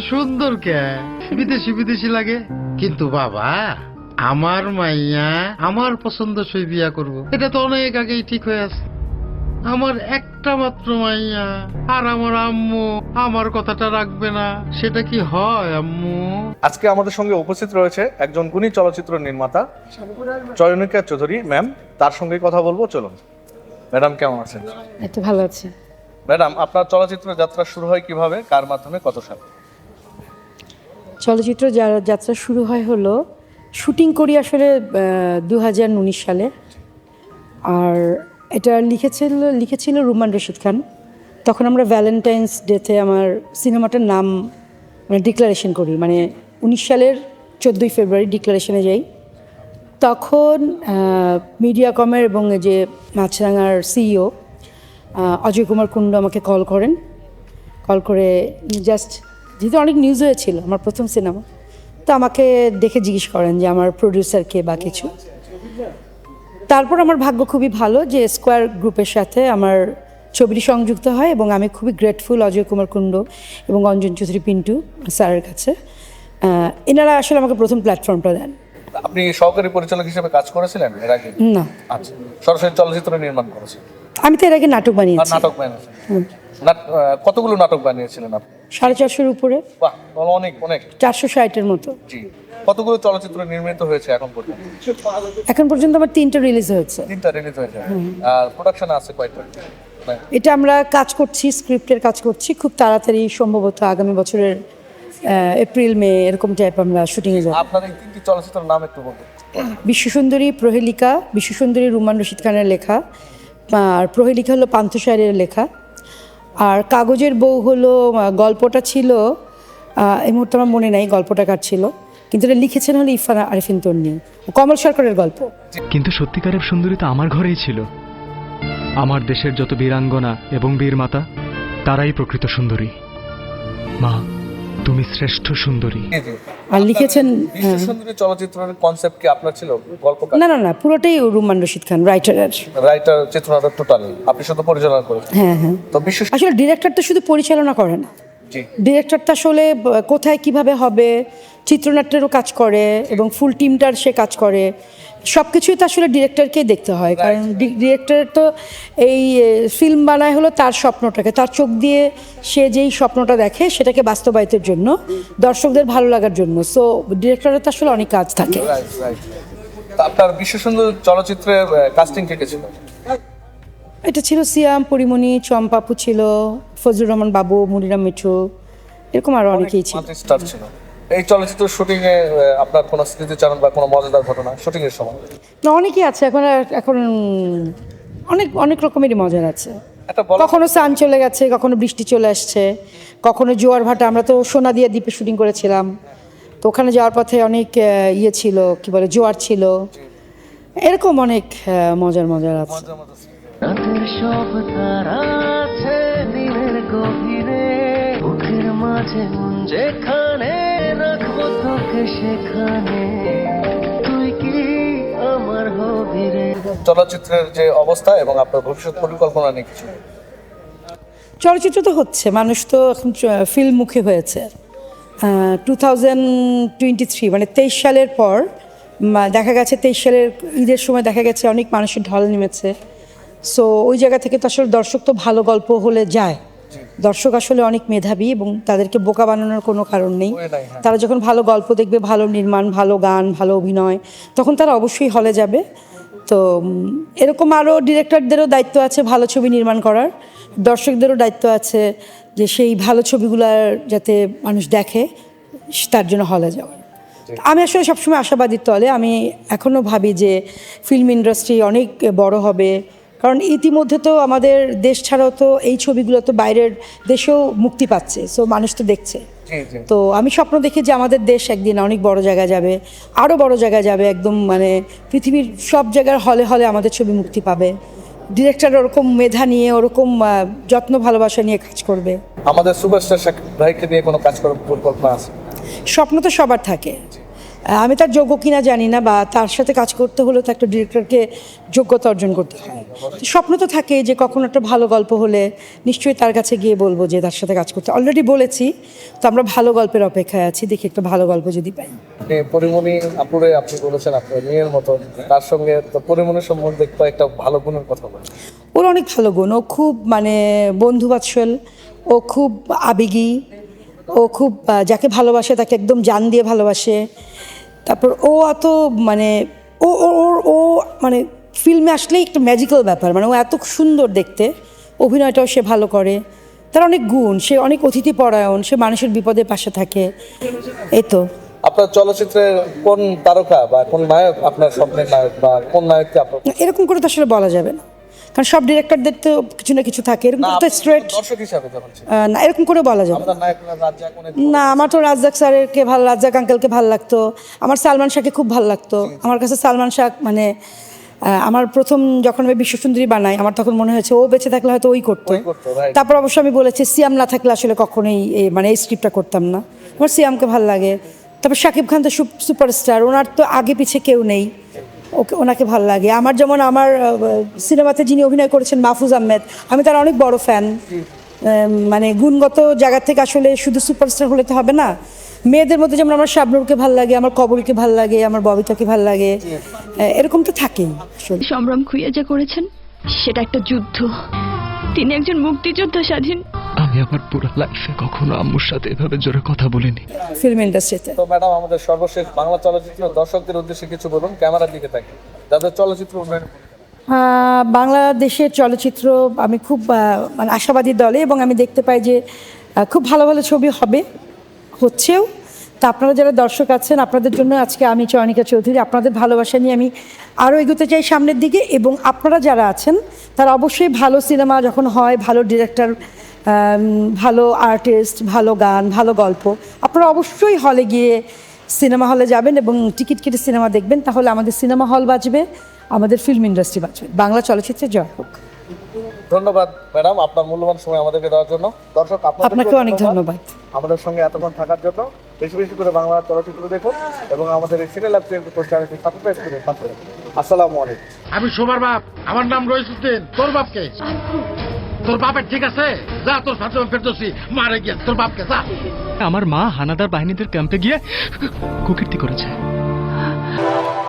সুন্দর কে। বিদেশি বিদেশি লাগে। কিন্তু বাবা আমার মাইয়া আমার পছন্দ সই বিয়া করব। এটা তো অনেক আগেই ঠিক হয়ে আছে। আমার একটা মাত্র মাইয়া আর আমার আম্মু আমার কথাটা রাখবে না। সেটা কি হয় আম্মু? আজকে আমাদের সঙ্গে উপস্থিত রয়েছে একজন গুণী চলচ্চিত্র নির্মাতা চয়নিকা চৌধুরী ম্যাম তার সঙ্গে কথা বলব চলুন। ম্যাডাম কেমন আছেন? এত ভালো আছে। ম্যাডাম আপনার চলচ্চিত্র যাত্রা শুরু হয় কীভাবে? কার মাধ্যমে? কত সাল? চলচ্চিত্র যাত্রা শুরু হয় হলো শুটিং করি আসলে দু হাজার উনিশ সালে। আর এটা লিখেছিল লিখেছিল রুমান রশিদ খান। তখন আমরা ভ্যালেন্টাইন্স ডেতে আমার সিনেমাটার নাম মানে ডিক্লারেশন করি। মানে উনিশ সালের চোদ্দোই ফেব্রুয়ারি ডিক্লারেশনে যাই। তখন মিডিয়া কমের এবং যে মাছরাঙার সিইও অজয় কুমার কুণ্ড আমাকে কল করেন। কল করে জাস্ট যেহেতু অনেক নিউজ হয়েছিল আমার প্রথম সিনেমা তো আমাকে দেখে জিজ্ঞেস করেন যে আমার প্রডিউসার কে বা কিছু। তারপর আমার ভাগ্য খুবই ভালো যে স্কোয়ার গ্রুপের সাথে আমার ছবিটি সংযুক্ত হয় এবং আমি খুবই গ্রেটফুল অজয় কুমার কুণ্ড এবং অঞ্জন চৌধুরী পিন্টু স্যারের কাছে। এনারা আসলে আমাকে প্রথম প্ল্যাটফর্মটা দেন। আপনি সহকারী পরিচালক হিসেবে কাজ করেছিলেন এর আগে? না। আচ্ছা। সরাসরি চলচ্চিত্র নির্মাণ করেছেন? আমি তো এর আগে নাটক বানিয়েছি। নাটক আহ, কতগুলো নাটক বানিয়েছিলেন আপনি? সাড়ে চারশোর উপরে। বাহ অনেক অনেক। চারশো ষাটের মতো। জি। কতগুলো চলচ্চিত্র নির্মিত হয়েছে এখন পর্যন্ত? এখন পর্যন্ত আমার তিনটে রিলিজ হয়েছে। তিনটা রিলিজ হয়েছে। আর প্রোডাকশন আছে কয়টা? এটা আমরা কাজ করছি স্ক্রিপ্টের কাজ করছি। খুব তাড়াতাড়ি সম্ভবত আগামী বছরের এপ্রিল মে এরকম টাইপ আমরা শুটিংয়ে যাব। আপনার এই তিনটি চলচ্চিত্রের নাম একটু বলুন। বিশ্বসুন্দরী প্রহেলিকা বিশ্বসুন্দরী রুমান রশিদ খানের লেখা। আর প্রহেলিকা হলো পান্থসারের লেখা। আর কাগজের বউ হলো গল্পটা ছিল এই মুহূর্তে আমার মনে নাই গল্পটা কার ছিল, কিন্তু এটা লিখেছেন হলো ইফান আরিফিন তন্নি, কমল সরকারের গল্প। কিন্তু সত্যিকারের সুন্দরী তো আমার ঘরেই ছিল। আমার দেশের যত বীরাঙ্গনা এবং বীর মাতা তারাই প্রকৃত সুন্দরী। মা তুমি শ্রেষ্ঠ সুন্দরী। জি। আর লিখেছেন বিশ্ব সুন্দরী চলচ্চিত্রের কনসেপ্ট কি? আপনার ছিল গল্প না না না পুরোটাই রুমান রশিদ খান রাইটারের রাইটার চিত্রনাটক টোটাল আপনি শুধু পরিচালনা করেছেন হ্যাঁ হ্যাঁ। তো বিশ্ব আসলে ডিরেক্টর তো শুধু পরিচালনা করে না। জি। ডিরেক্টরটা আসলে কোথায় কীভাবে হবে চিত্রনাট্যেরও কাজ করে এবং ফুল টিমটার সে কাজ করে। সব কিছুই তো আসলে ডিরেক্টরকেই দেখতে হয়। কারণ ডিরেক্টর তো এই ফিল্ম বানায় হলো তার স্বপ্নটাকে। তার চোখ দিয়ে সে যেই স্বপ্নটা দেখে সেটাকে বাস্তবায়িতের জন্য দর্শকদের ভালো লাগার জন্য। সো ডিরেক্টরের তো আসলে অনেক কাজ থাকে। আপনার বিশ্ব সুন্দর চলচ্চিত্রের কাস্টিং কে ছিল? এটা ছিল সিয়াম পরিমণি চম্পাপু ছিল ফজলুর রহমান বাবু মুনিরাম মিঠু এরকম আরও অনেকেই ছিল। এই চলচ্চিত্র শুটিং এ আপনার কোনো স্মৃতিচারণ বা কোনো মজাদার ঘটনা? শুটিং এর সময়? না অনেকেই আছে। এখন এখন অনেক অনেক রকমেরই মজার আছে। কখনো সান চলে গেছে কখনো বৃষ্টি চলে আসছে কখনো জোয়ার ভাটা। আমরা তো সোনা দিয়ে দ্বীপে শুটিং করেছিলাম। তো ওখানে যাওয়ার পথে অনেক ইয়ে ছিল কি বলে জোয়ার ছিল। এরকম অনেক মজার মজার আছে। স্মৃতি। মাঝে তোকে সেখানে। তুই কি আমার হবি রে চলচ্চিত্রের যে অবস্থা এবং আপনার ভবিষ্যৎ পরিকল্পনা নিয়ে কিছু। চলচ্চিত্র তো হচ্ছে মানুষ তো এখন ফিল্ম মুখে হয়েছে। টু থাউজেন্ড টোয়েন্টি থ্রি মানে তেইশ সালের পর দেখা গেছে তেইশ সালের ঈদের সময় দেখা গেছে অনেক মানুষের ঢল নেমেছে। সো ওই জায়গা থেকে তো আসলে দর্শক তো ভালো গল্প হলে যায়। দর্শক আসলে অনেক মেধাবী এবং তাদেরকে বোকা বানানোর কোনো কারণ নেই। হ্যাঁ। তারা যখন ভালো গল্প দেখবে ভালো নির্মাণ ভালো গান ভালো অভিনয় তখন তারা অবশ্যই হলে যাবে। তো এরকম আরও ডিরেক্টরদেরও দায়িত্ব আছে ভালো ছবি নির্মাণ করার। দর্শকদেরও দায়িত্ব আছে যে সেই ভালো ছবিগুলার যাতে মানুষ দেখে তার জন্য হলে যাওয়ার। আমি আসলে সবসময় আশাবাদী তলে। আমি এখনও ভাবি যে ফিল্ম ইন্ডাস্ট্রি অনেক বড় হবে কারণ ইতিমধ্যে তো আমাদের দেশ ছাড়াও তো এই ছবিগুলো তো বাইরের দেশেও মুক্তি পাচ্ছে সো মানুষ তো দেখছে। তো আমি স্বপ্ন দেখি যে আমাদের দেশ একদিন অনেক বড় জায়গায় যাবে আরও বড় জায়গায় যাবে একদম মানে পৃথিবীর সব জায়গার হলে হলে আমাদের ছবি মুক্তি পাবে। ডিরেক্টর ওরকম মেধা নিয়ে ওরকম যত্ন ভালোবাসা নিয়ে কাজ করবে। আমাদের সুপারস্টার ভাইকে নিয়ে কোনো কাজ করার পরিকল্পনা আছে? স্বপ্ন তো সবার থাকে। আমি তার যোগ্য কিনা জানি না বা তার সাথে কাজ করতে হলে তো একটা ডিরেক্টরকে যোগ্যতা অর্জন করতে হয়। স্বপ্ন তো থাকে যে কখনো একটা ভালো গল্প হলে নিশ্চয়ই তার কাছে গিয়ে বলব যে তার সাথে কাজ করতে। অলরেডি বলেছি তো আমরা ভালো গল্পের অপেক্ষায় আছি দেখি একটা ভালো গল্প যদি পাই। পরিমণি আপুরে আপনি বলেছেন আপনার মেয়ের মতো তার সঙ্গে তো পরিমণির সম্বন্ধে একটা ভালো গুণের কথা বলেন। ওর অনেক ভালো গুণ ও খুব মানে বন্ধুবাৎসল ও খুব আবেগী ও খুব যাকে ভালোবাসে তাকে একদম জান দিয়ে ভালোবাসে। তারপর ও অত মানে ও ও ওর ও মানে ফিল্মে আসলেই একটা ম্যাজিক্যাল ব্যাপার। মানে ও এত সুন্দর দেখতে। অভিনয়টাও সে ভালো করে। তার অনেক গুণ। সে অনেক অতিথি পরায়ণ সে মানুষের বিপদের পাশে থাকে। এই তো। আপনার চলচ্চিত্রের কোন তারকা বা কোন নায়ক আপনার স্বপ্নের নায়ক বা কোন নায়ককে আপনার এরকম করে তো আসলে বলা যাবে না। কারণ সব ডিরেক্টরদের তো কিছু না কিছু থাকে। এরকম তো স্ট্রেট দর্শক হিসাবে না এরকম করে বলা যাবে। না। আমার তো রাজ্জাক স্যারেরকে ভালো রাজ্জাক আঙ্কেলকে ভালো লাগতো। আমার সালমান শাহকে খুব ভালো লাগতো। আমার কাছে সালমান শাহ মানে আমার প্রথম যখন আমি বিশ্বসুন্দরী বানাই আমার তখন মনে হয়েছে ও বেঁচে থাকলে হয়তো ওই করতো. তারপর অবশ্য আমি বলেছি সিয়াম না থাকলে আসলে কখনোই মানে এই স্ক্রিপ্টটা করতাম না। আমার সিয়ামকে ভালো লাগে। তারপর শাকিব খান তো সুপারস্টার ওনার তো আগে পিছে কেউ নেই। ওকে ওনাকে ভালো লাগে। আমার যেমন আমার সিনেমাতে যিনি অভিনয় করেছেন মাহফুজ আহমেদ আমি তার অনেক বড় ফ্যান। মানে গুণগত জায়গা থেকে আসলে শুধু সুপারস্টার হলে তো হবে না। মেয়েদের মধ্যে যেমন আমার শাবনুরকে ভালো লাগে আমার কবরীকে ভালো লাগে আমার ববিতাকে ভালো লাগে এরকম তো থাকেই আসলে। সম্ভ্রম খুইয়ে যা করেছেন সেটা একটা যুদ্ধ। তিনি একজন মুক্তিযোদ্ধা স্বাধীন। আমি আমার পুরো লাইফে কখনো আম্মুর সাথে এভাবে জোরে কথা বলিনি। ফিল্ম ইন্ডাস্ট্রিতে তো। ম্যাডাম আমাদের সর্বশেষ বাংলা চলচ্চিত্র দর্শকদের উদ্দেশ্যে কিছু বলুন ক্যামেরার দিকে তাকিয়ে। যাদের চলচ্চিত্র উন্নয়ন বাংলাদেশের চলচ্চিত্র আমি খুব মানে আশাবাদী দলে এবং আমি দেখতে পাই যে খুব ভালো ভালো ছবি হবে হচ্ছেও। তা আপনারা যারা দর্শক আছেন আপনাদের জন্য আজকে আমি চয়নিকা চৌধুরী আপনাদের ভালোবাসা নিয়ে আমি আরও এগোতে চাই সামনের দিকে। এবং আপনারা যারা আছেন তারা অবশ্যই ভালো সিনেমা যখন হয় ভালো ডিরেক্টর ভালো আর্টিস্ট ভালো গান ভালো গল্প। আপনারা অবশ্যই হলে গিয়ে সিনেমা হলে যাবেন এবং টিকিট কেটে সিনেমা দেখবেন তাহলে আমাদের সিনেমা হল বাঁচবে আমাদের ফিল্ম ইন্ডাস্ট্রি বাঁচবে বাংলা চলচ্চিত্রে জয় হোক। ধন্যবাদ ম্যাডাম আপনার মূল্যবান সময় আমাদেরকে দেওয়ার জন্য। দর্শক আপনাকে অনেক ধন্যবাদ। আমাদের সঙ্গে এতক্ষণ থাকার জন্য বেশি বেশি করে বাংলা চলচ্চিত্র দেখুন এবং আমাদের এই সিরিয়াল আসসালামু আলাইকুম। আমি শোভার বাপ আমার নাম রইসুদ্দিন তোর বাপকে? তোর বাপের ঠিক আছে? যা, তোর মারা তোর আমার মা হানাদার বাহিনীদের ক্যাম্পে গিয়ে কুকীর্তি করেছে।